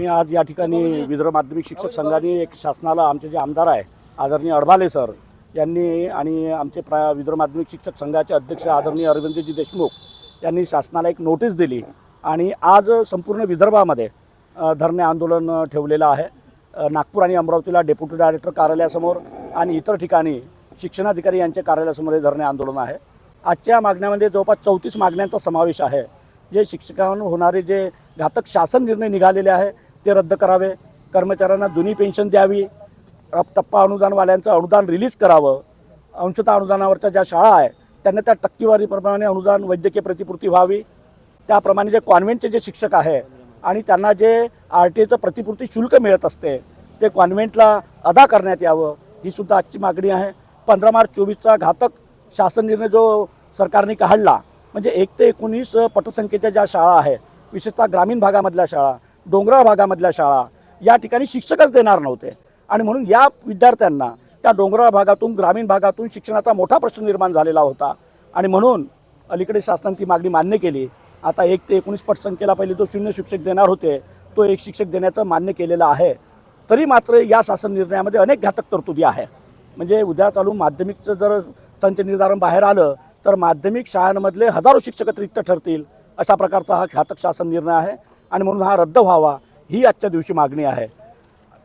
आम्ही आज या ठिकाणी विदर्भ माध्यमिक शिक्षक संघाने एक शासनाला आमचे जे आमदार आहे आदरणीय अडभाले सर यांनी आणि आमचे प्रा विदर्भ माध्यमिक शिक्षक संघाचे अध्यक्ष आदरणीय अरविंदजी देशमुख यांनी शासनाला एक नोटीस दिली आणि आज संपूर्ण विदर्भामध्ये धरणे आंदोलन ठेवलेलं आहे. नागपूर आणि अमरावतीला डेप्युटी डायरेक्टर कार्यालयासमोर आणि इतर ठिकाणी शिक्षणाधिकारी यांच्या कार्यालयासमोर हे धरणे आंदोलन आहे. आजच्या मागण्यामध्ये जवळपास चौतीस मागण्यांचा समावेश आहे. जे शिक्षकांवर होणारे जे घातक शासन निर्णय निघालेले आहे ते रद्द करावे. कर्मचाऱ्यांना जुनी पेन्शन द्यावी. टप्पा अनुदानवाल्यांचं अनुदान रिलीज करावं. अंशतः अनुदानावरच्या ज्या शाळा आहे त्यांना त्या टक्केवारीप्रमाणे अनुदान वैद्यकीय प्रतिपूर्ती व्हावी. त्याप्रमाणे जे कॉन्व्हेंटचे जे शिक्षक आहे आणि त्यांना जे आर टी एचं प्रतिपूर्ती शुल्क मिळत असते ते कॉन्व्हेंटला अदा करण्यात यावं ही सुद्धा आजची मागणी आहे. पंधरा मार्च चोवीसचा घातक शासन निर्णय जो सरकारने काढला म्हणजे एक ते एकोणीस पटसंख्येच्या ज्या शाळा आहे विशेषतः ग्रामीण भागामधल्या शाळा डोंगराळ भागामधल्या शाळा या ठिकाणी शिक्षकच देणार नव्हते. आणि म्हणून या विद्यार्थ्यांना त्या डोंगराळ भागातून ग्रामीण भागातून शिक्षणाचा मोठा प्रश्न निर्माण झालेला होता. आणि म्हणून अलीकडे शासनाने ती मागणी मान्य केली. आता एक ते एकोणीस पट संख्येला पहिले जो शून्य शिक्षक देणार होते. तो एक शिक्षक देण्याचं मान्य केलेलं आहे. तरी मात्र या शासन निर्णयामध्ये अनेक घातक तरतुदी आहे. म्हणजे उद्या चालू माध्यमिकचं जर संच निर्धारण बाहेर आलं तर माध्यमिक शाळांमधले हजारो शिक्षक अतिरिक्त ठरतील अशा प्रकारचा हा घातक शासन निर्णय आहे. आणि म्हणून हा रद्द व्हावा ही आजच्या दिवशी मागणी आहे.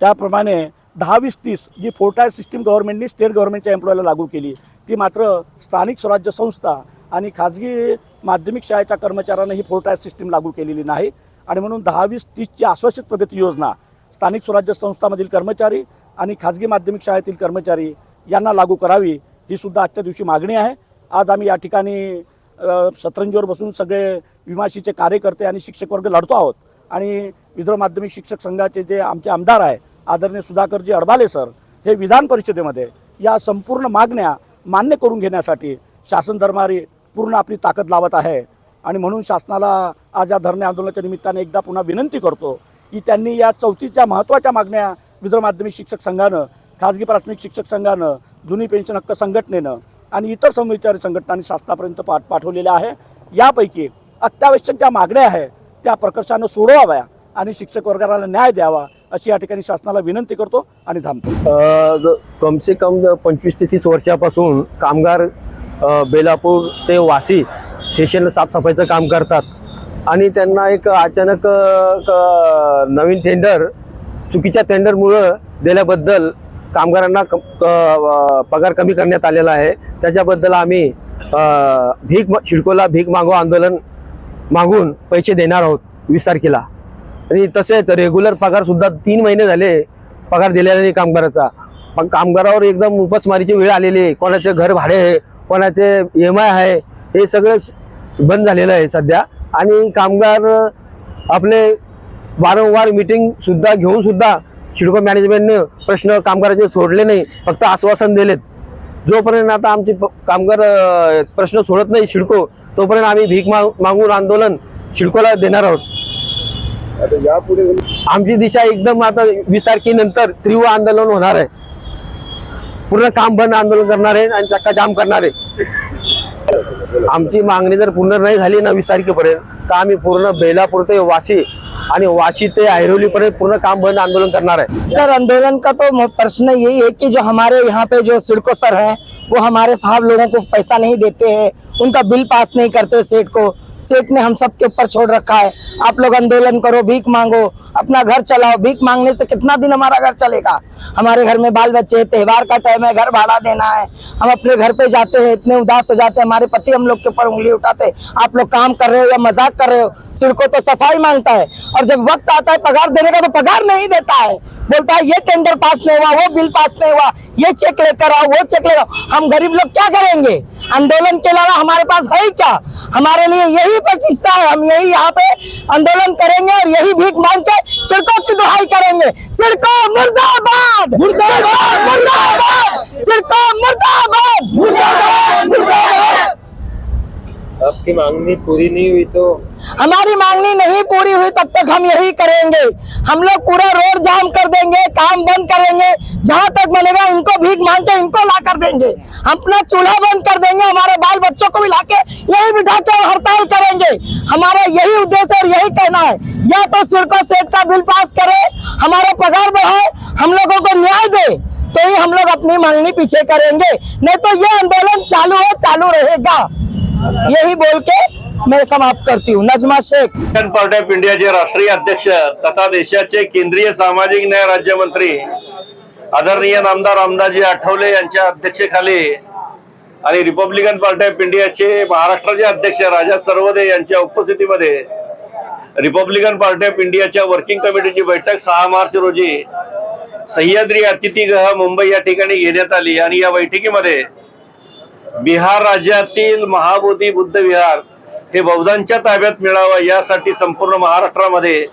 त्याप्रमाणे दहा वीस तीस जी फोर टायर सिस्टीम गव्हर्नमेंटनी स्टेट गव्हर्नमेंटच्या एम्प्लॉयला लागू केली ती मात्र स्थानिक स्वराज्य संस्था आणि खाजगी माध्यमिक शाळेच्या कर्मचाऱ्यांना ही फोर टायर सिस्टीम लागू केलेली नाही. आणि म्हणून दहा वीस तीसची आश्वासित प्रगती योजना स्थानिक स्वराज्य संस्थामधील कर्मचारी आणि खाजगी माध्यमिक शाळेतील कर्मचारी यांना लागू करावी ही सुद्धा आजच्या दिवशी मागणी आहे. आज आम्ही या ठिकाणी अ, शतरंजीवर बसून सगळे विमाशीचे कार्यकर्ते आणि शिक्षक वर्ग लढतो आहोत. आणि विदर्भ माध्यमिक शिक्षक संघाचे जे आमचे आमदार आहे आदरणीय सुधाकरजी अडबाले सर हे विधान परिषदेमध्ये या संपूर्ण मागण्या मान्य करून घेण्यासाठी शासन दरबारी पूर्ण आपली ताकद लावत आहे. आणि म्हणून शासनाला आज या धरणे आंदोलनाच्या निमित्ताने एकदा पुन्हा विनंती करतो की त्यांनी या चौथीच्या महत्त्वाच्या मागण्या विदर्भ माध्यमिक शिक्षक संघानं खाजगी प्राथमिक शिक्षक संघानं जुनी पेन्शन हक्क संघटनेनं आणि इतर समविचारी संघटनांनी शासनापर्यंत पाठ पाठवलेल्या आहे. यापैकी अत्यावश्यक ज्या मागण्या आहे त्या प्रकर्षानं सोडवाव्या आणि शिक्षक वर्गाला न्याय द्यावा अशी या ठिकाणी शासनाला विनंती करतो आणि थांबतो. कमसे कम पंचवीस ते तीस वर्षापासून कामगार बेलापूर ते वासी स्टेशनला साफसफाईचं काम करतात. आणि त्यांना एक अचानक नवीन टेंडर चुकीच्या टेंडरमुळं दिल्याबद्दल कामगारांना क- पगार कमी करण्यात आलेला आहे. त्याच्याबद्दल आम्ही भीक शिडकोला भीक मागो आंदोलन मागून पैसे देणार आहोत वीस तारखेला. आणि तसेच रेग्युलर पगारसुद्धा तीन महिने झाले पगार दिलेला नाही कामगाराचा. पण कामगारावर एकदम उपासमारीची वेळ आलेली आहे. कोणाचे घर भाडे आहे कोणाचे एम आय आहे हे सगळं बंद झालेलं आहे सध्या. आणि कामगार आपले वारंवार मिटिंगसुद्धा घेऊनसुद्धा शिडको मॅनेजमेंटने प्रश्न कामगाराचे सोडले नाही फक्त आश्वासन दिलेत. जोपर्यंत आता आमचे कामगार प्रश्न सोडत नाही शिडको तोपर्यंत आम्ही भीक माग मागून आंदोलन शिडकोला देणार आहोत. आमची दिशा एकदम आता वीस तारखेनंतर तीव्र आंदोलन होणार आहे. पूर्ण काम बंद आंदोलन करणार आहे आणि चक्का जाम करणार आहे. आमची मागणी जर पूर्ण नाही झाली ना वीस तारखेपर्यंत तर आम्ही पूर्ण बेलापूर ते वाशी आणि वाशी ते पर पूर्ण काम बंद आंदोलन करना है सर, आंदोलन का तो प्रश्न यही है कि जो हमारे यहाँ पे जो सिडको सर हैं, वो हमारे साहब लोगों को पैसा नहीं देते हैं, उनका बिल पास नहीं करते सेठ को। सेठ ने हम सबके ऊपर छोड़ रखा है। आप लोग आंदोलन करो भीख मांगो अपना घर चलाओ। भीख मांगने से कितना दिन हमारा घर चलेगा? हमारे घर में बाल बच्चे हैं, त्योहार का टाइम है घर भाड़ा देना है। हम अपने घर पे जाते हैं इतने उदास हो जाते हैं हमारे पति हम लोग के ऊपर उंगली उठाते आप लोग काम कर रहे हो या मज़ाक कर रहे हो सिड़को तो सफ़ाई माँगता है। और जब वक्त आता है पगार देने का तो पगार नहीं देता है। बोलता है ये टेंडर पास नहीं हुआ वो बिल पास नहीं हुआ ये चेक लेकर आओ वो चेक लेकर हम गरीब लोग क्या करेंगे? आंदोलन के अलावा हमारे पास है क्या? हमारे लिए यही प्रतीक्षा है। हम यही यहाँ पे आंदोलन करेंगे और यही भीख मांग के सिड़कों की दुहाई करेंगे। सिड़को मुर्दाबाद! मुर्दाबाद! मुर्दाबाद! सिड़को मुर्दाबाद! मुर्दाबाद! मुर्दाबाद! आपकी मांगनी पूरी नहीं हुई तो? हमारी मांगनी नहीं पूरी हुई, तब तक हम यही करेंगे। हम लोग पूरा रोड जाम कर देंगे, काम बंद करेंगे, जहाँ तक बनेगा, इनको भीख मांग के इनको ला कर देंगे। अपना चूल्हा बंद कर देंगे, हमारे बाल बच्चों को भी ला के यही बिठा के हड़ताल करेंगे। हमारा यही उद्देश्य और यही कहना है, या तो सिड़को सेठ का बिल पास करे, हमारा पगार बढ़ाए, हम लोगों को न्याय दे तो ही हम लोग अपनी मांगनी पीछे करेंगे। नहीं तो ये आंदोलन चालू है, चालू रहेगा। यही बोल के मैं समाप्त करती हूँ। नजमा शेख। पार्टी ऑफ इंडियाचे राष्ट्रीय अध्यक्ष तथा देशाचे केंद्रीय सामाजिक न्याय राज्यमंत्री आदरणीय नामदार रामदासजी आठवले यांच्या अध्यक्षतेखाली आणि रिपब्लिकन पार्टी ऑफ इंडियाचे महाराष्ट्राचे अध्यक्ष राजा सर्वदे यांच्या उपस्थितीमध्ये रिपब्लिकन पार्टी ऑफ इंडियाच्या वर्किंग कमिटीची बैठक सहा मार्च रोजी सह्याद्री अतिथीगृह मुंबई या ठिकाणी घेण्यात आली आणि या बैठकीमध्ये बिहार राज्यातील महाबोधी बुद्ध विहार हे बौद्धांच्या ताब्यात मिळावं यासाठी संपूर्ण महाराष्ट्रामध्ये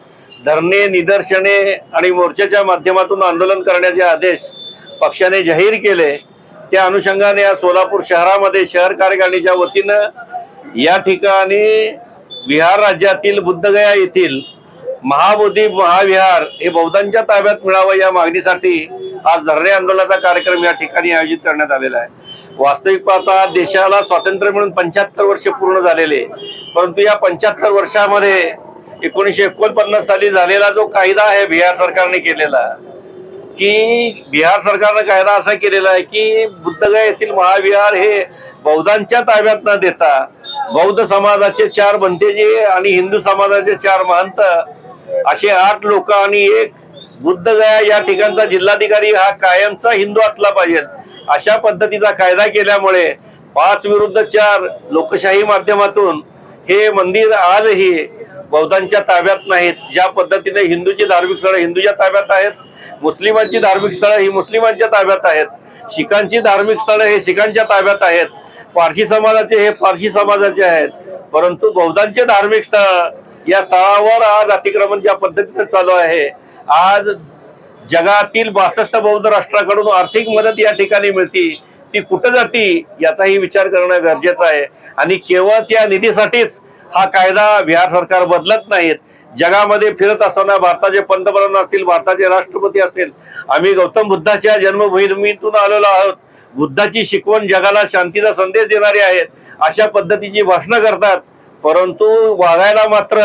धरणे निदर्शने आणि मोर्चाच्या माध्यमातून आंदोलन करण्याचे आदेश पक्षाने जाहीर केले. त्या अनुषंगाने आज सोलापूर शहरामध्ये शहर कार्यकारिणीच्या वतीनं या ठिकाणी बिहार राज्यातील बुद्धगया येथील महाबोधी महाविहार हे बौद्धांच्या ताब्यात मिळावं या मागणीसाठी आज धरणे आंदोलनाचा कार्यक्रम या ठिकाणी आयोजित करण्यात आलेला आहे. वास्तविक पाहता देशाला स्वातंत्र्य मिळून पंच्याहत्तर वर्ष पूर्ण झालेले परंतु या पंच्याहत्तर वर्षामध्ये एकोणीसशे एकोणपन्नास साली झालेला जो कायदा आहे बिहार सरकारने केलेला की बिहार सरकारनं कायदा असा केलेला आहे की बुद्धगया येथील महाविहार हे बौद्धांच्या ताब्यात न देता बौद्ध समाजाचे चार बनतेजे आणि हिंदू समाजाचे चार महंत असे आठ लोक आणि एक बुद्धगया या ठिकाणचा जिल्हाधिकारी हा कायमचा हिंदू असला पाहिजे. अशा पद्धतीचा कायदा केल्यामुळे पाच विरुद्ध चार लोकशाही माध्यमातून हे मंदिर आजही बौद्धांच्या ताब्यात नाहीत. ज्या पद्धतीने हिंदूची धार्मिक स्थळं हिंदूच्या ताब्यात आहेत मुस्लिमांची धार्मिक स्थळं ही मुस्लिमांच्या ताब्यात आहेत. शिखांची धार्मिक स्थळं हे शिखांच्या ताब्यात आहेत. पारशी समाजाचे हे पारशी समाजाचे आहेत. परंतु बौद्धांचे धार्मिक स्थळ या स्थळावर आज अतिक्रमण ज्या पद्धतीने चालू आहे आज जगातील बासष्ट बौद्ध राष्ट्राकडून आर्थिक मदत या ठिकाणी मिळते ती कुठं जाते याचाही विचार करणं गरजेचं आहे. आणि केवळ त्या निधीसाठीच हा कायदा बिहार सरकार बदलत नाहीत. जगामध्ये फिरत असताना भारताचे पंतप्रधान असतील भारताचे राष्ट्रपती असतील आम्ही गौतम बुद्धाच्या जन्मभूमीतून आलेलो आहोत. बुद्धाची शिकवण जगाला शांतीचा संदेश देणारे आहेत अशा पद्धतीची भाषणं करतात. परंतु वागायला मात्र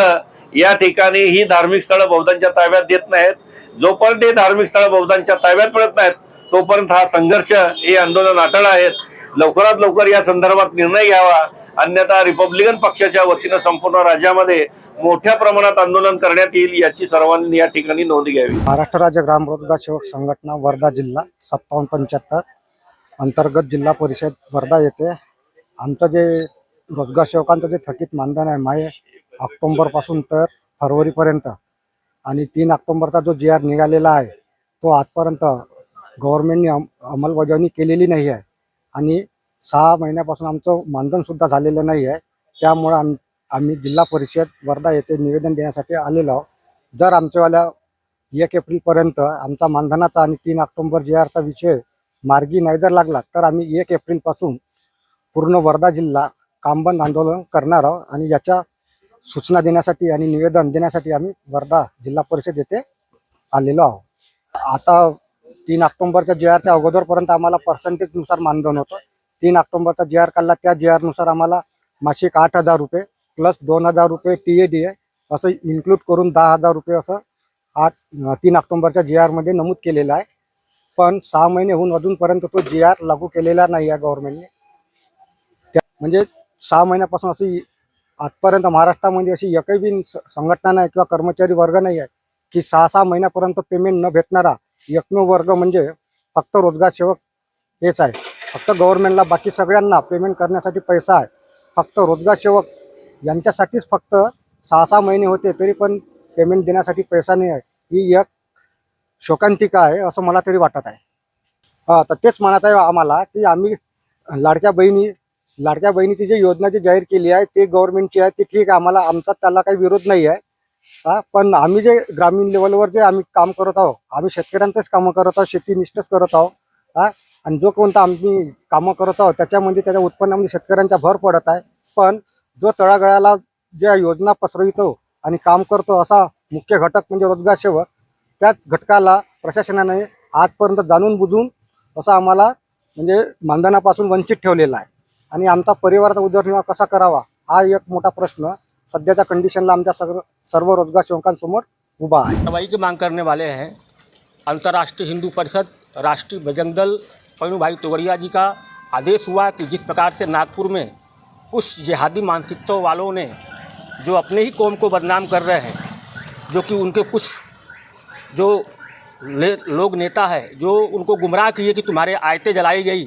या ठिकाणी ही धार्मिक स्थळं बौद्धांच्या ताब्यात देत नाहीत. जोपर्यंत हे धार्मिक स्थळ बौद्धांच्या ताब्यात पडत नाहीत तोपर्यंत हा संघर्ष हे आंदोलन अटळ आहेत. लवकरात लवकर या संदर्भात निर्णय घ्यावा. अन्यथा रिपब्लिकन पक्षाच्या वतीनं संपूर्ण राज्यामध्ये मोठ्या प्रमाणात आंदोलन करण्यात येईल याची सर्वांनी या ठिकाणी नोंद घ्यावी. महाराष्ट्र राज्य ग्रामरोजगार सेवक संघटना वर्धा जिल्हा सत्तावन्न पंच्याहत्तर. अंतर्गत जिल्हा परिषद वर्धा येथे आमचं जे रोजगार सेवकांचं जे थकीत मानधन आहे माय ऑक्टोंबरपासून तर फरवरीपर्यंत आणि तीन ऑक्टोंबरचा जो जी आर निघालेला आहे तो आजपर्यंत गव्हर्नमेंटने अम अंमलबजावणी केलेली नाही आहे. आणि सहा महिन्यापासून आमचं मानधनसुद्धा झालेलं नाही आहे. त्यामुळं आम आम्ही जिल्हा परिषद वर्धा येथे निवेदन देण्यासाठी आलेलो आहोत. जर आमच्यावाल्या एक एप्रिलपर्यंत आमचा मानधनाचा आणि तीन ऑक्टोंबर जे आरचा विषय मार्गी नाही जर लागला तर आम्ही एक एप्रिलपासून पूर्ण वर्धा जिल्हा कामबंद आंदोलन करणार आहोत. आणि याच्या सूचना देण्यासाठी आणि निवेदन देण्यासाठी आम्ही वर्धा जिल्हा परिषद येथे आलेलो आहोत. आता तीन ऑक्टोंबरच्या जे आरच्या अगोदरपर्यंत आम्हाला पर्सेंटेजनुसार मानधन होतं. तीन ऑक्टोंबरचा जे आर काढला त्या जे आरनुसार आम्हाला मासिक आठ हजार रुपये प्लस दोन हजार रुपये टी ए डी ए असं इन्क्लूड करून दहा हजार रुपये असं आठ तीन ऑक्टोंबरच्या जी आरमध्ये नमूद केलेलं आहे. पण सहा महिने होऊन अजूनपर्यंत तो जी आर लागू केलेला नाही आहे गव्हर्नमेंटने त्या म्हणजे सहा महिन्यापासून अशी आजपर्यंत महाराष्ट्रामध्ये अशी एकही बी संघटना नाही किंवा कर्मचारी वर्ग नाही आहे की सहा सहा महिन्यापर्यंत पेमेंट न भेटणारा एकमेव वर्ग म्हणजे फक्त रोजगार सेवक हेच आहे. फक्त गव्हर्नमेंटला बाकी सगळ्यांना पेमेंट करण्यासाठी पैसा आहे. फक्त रोजगार सेवक यांच्यासाठीच फक्त सहा सहा महिने होते तरी पण पेमेंट देण्यासाठी पैसा नाही आहे. ही एक शोकांतिका आहे असं मला तरी वाटत आहे. तर तेच म्हणायचं आहे आम्हाला की आम्ही लाडक्या बहिणी लाडक्या बहिणीची जी योजना जी जाहीर केली आहे ते गव्हर्नमेंटची आहे ती ठीक आहे. आम्हाला आमचा त्याला काही विरोध नाही आहे. हा पण आम्ही जे ग्रामीण लेवलवर जे आम्ही काम करत आहोत आम्ही शेतकऱ्यांचंच कामं करत आहोत शेतीनिष्ठच करत आहोत हा आणि जो कोणता आम्ही कामं करत आहोत त्याच्यामध्ये त्याच्या उत्पन्नामध्ये शेतकऱ्यांचा भर पडत आहे. पण जो तळागळाला ज्या योजना पसरवितो आणि काम करतो असा मुख्य घटक म्हणजे रोजगार सेवक त्याच घटकाला प्रशासनाने आजपर्यंत जाणून बुजून असं आम्हाला म्हणजे मानधनापासून वंचित ठेवलेला आहे. आणि आमचा परिवाराचा उदरनिर्वाह कसा करावा हा एक मोठा प्रश्न सध्याच्या कंडिशनला आमच्या सर्व सर्व रोज़गार सेवकांसमोर उभा आहे. कार्रवाई की मांग करने वाले हैं अंतर्राष्ट्रीय हिंदू परिषद राष्ट्रीय बजरंग दल पन्नू भाई तोगड़िया जी का आदेश हुआ कि जिस प्रकार से नागपुर में कुछ जिहादी मानसिकता वालों ने जो अपने ही कौम को बदनाम कर रहे हैं जो कि उनके कुछ जो ले, लोग नेता है जो उनको गुमराह किए कि तुम्हारे आयतें जलाई गई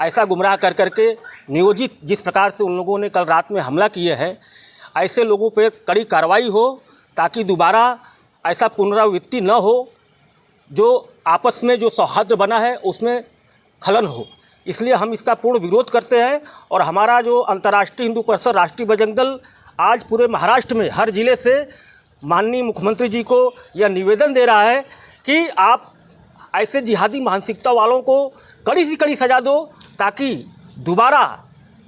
ऐसा गुमराह कर करके नियोजित जिस प्रकार से उन लोगों ने कल रात में हमला किए हैं, ऐसे लोगों पर कड़ी कार्रवाई हो ताकि दोबारा ऐसा पुनरावृत्ति न हो, जो आपस में जो सौहार्द बना है उसमें खलन हो। इसलिए हम इसका पूर्ण विरोध करते हैं और हमारा जो अंतर्राष्ट्रीय हिंदू परिषद राष्ट्रीय बजरंग दल आज पूरे महाराष्ट्र में, हर ज़िले से माननीय मुख्यमंत्री जी को यह निवेदन दे रहा है कि आप ऐसे जिहादी मानसिकता वालों को कड़ी से कड़ी सजा दो ताकि दोबारा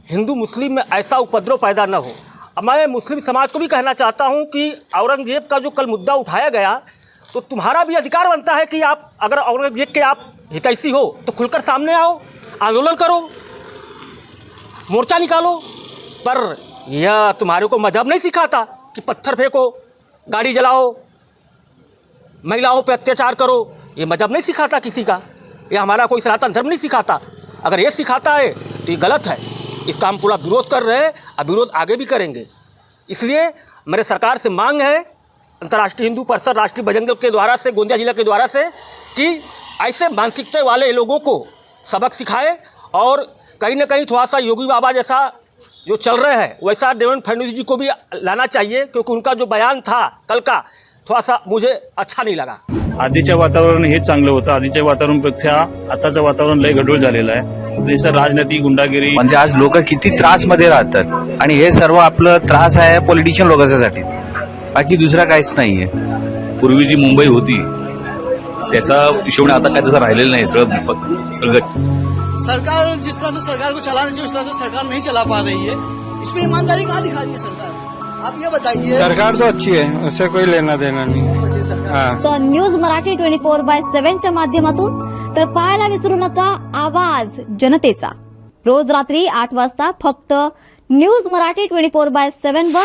हिंदू मुस्लिम में ऐसा उपद्रव पैदा न हो। अब मैं मुस्लिम समाज को भी कहना चाहता हूँ कि औरंगज़ेब का जो कल मुद्दा उठाया गया तो तुम्हारा भी अधिकार बनता है कि आप, अगर औरंगज़ेब के आप हितैषी हो तो खुलकर सामने आओ, आंदोलन करो, मोर्चा निकालो। पर यह तुम्हारे को मज़हब नहीं सिखाता कि पत्थर फेंको, गाड़ी जलाओ, महिलाओं पर अत्याचार करो ये मज़हब नहीं सिखाता किसी का। ये हमारा कोई सनातन धर्म नहीं सिखाता। अगर ये सिखाता है तो ये गलत है। इसका हम पूरा विरोध कर रहे हैं और विरोध आगे भी करेंगे। इसलिए मेरे सरकार से मांग है, अंतर्राष्ट्रीय हिंदू परिषद, राष्ट्रीय बजरंग के द्वारा से, गोंदिया जिला के द्वारा से, कि ऐसे मानसिकता वाले लोगों को सबक सिखाए और कहीं ना कहीं थोड़ा सा योगी बाबा जैसा जो चल रहे हैं, वैसा देवेंद्र फडणवीस जी को भी लाना चाहिए, क्योंकि उनका जो बयान था कल का, थोड़ा सा मुझे अच्छा नहीं लगा। आधीच्या वातावरण हे चांगलं होतं. आधीच्या वातावरणापेक्षा आताचं वातावरण लय गढूळ झालेलं आहे. देशात राजनीती गुंडागिरी. म्हणजे आज लोक किती त्रासमध्ये राहतात. आणि हे सर्व आपलं त्रास आहे पॉलिटिशियन लोकांसाठी. बाकी दुसरा काहीच नाहीये. पूर्वी जी मुंबई होती त्याचा हिशोब आता काय तसं राहिलेलं नाही सगळं सगळं सरकार जिस तरह से सरकार को चलाना चाहिए उस तरह से सरकार नहीं चला पा रही है इसमें ईमानदारी कहाँ दिखा रही है सरकार? आप ये बताइए। सरकार तो अच्छी है उससे कोई लेना देना नहीं हाँ। तर news Marathi twenty four by सेव्हनच्या माध्यमातून तर पाहायला विसरू नका आवाज जनतेचा. रोज रात्री आठ वाजता फक्त news Marathi twenty four by seven वर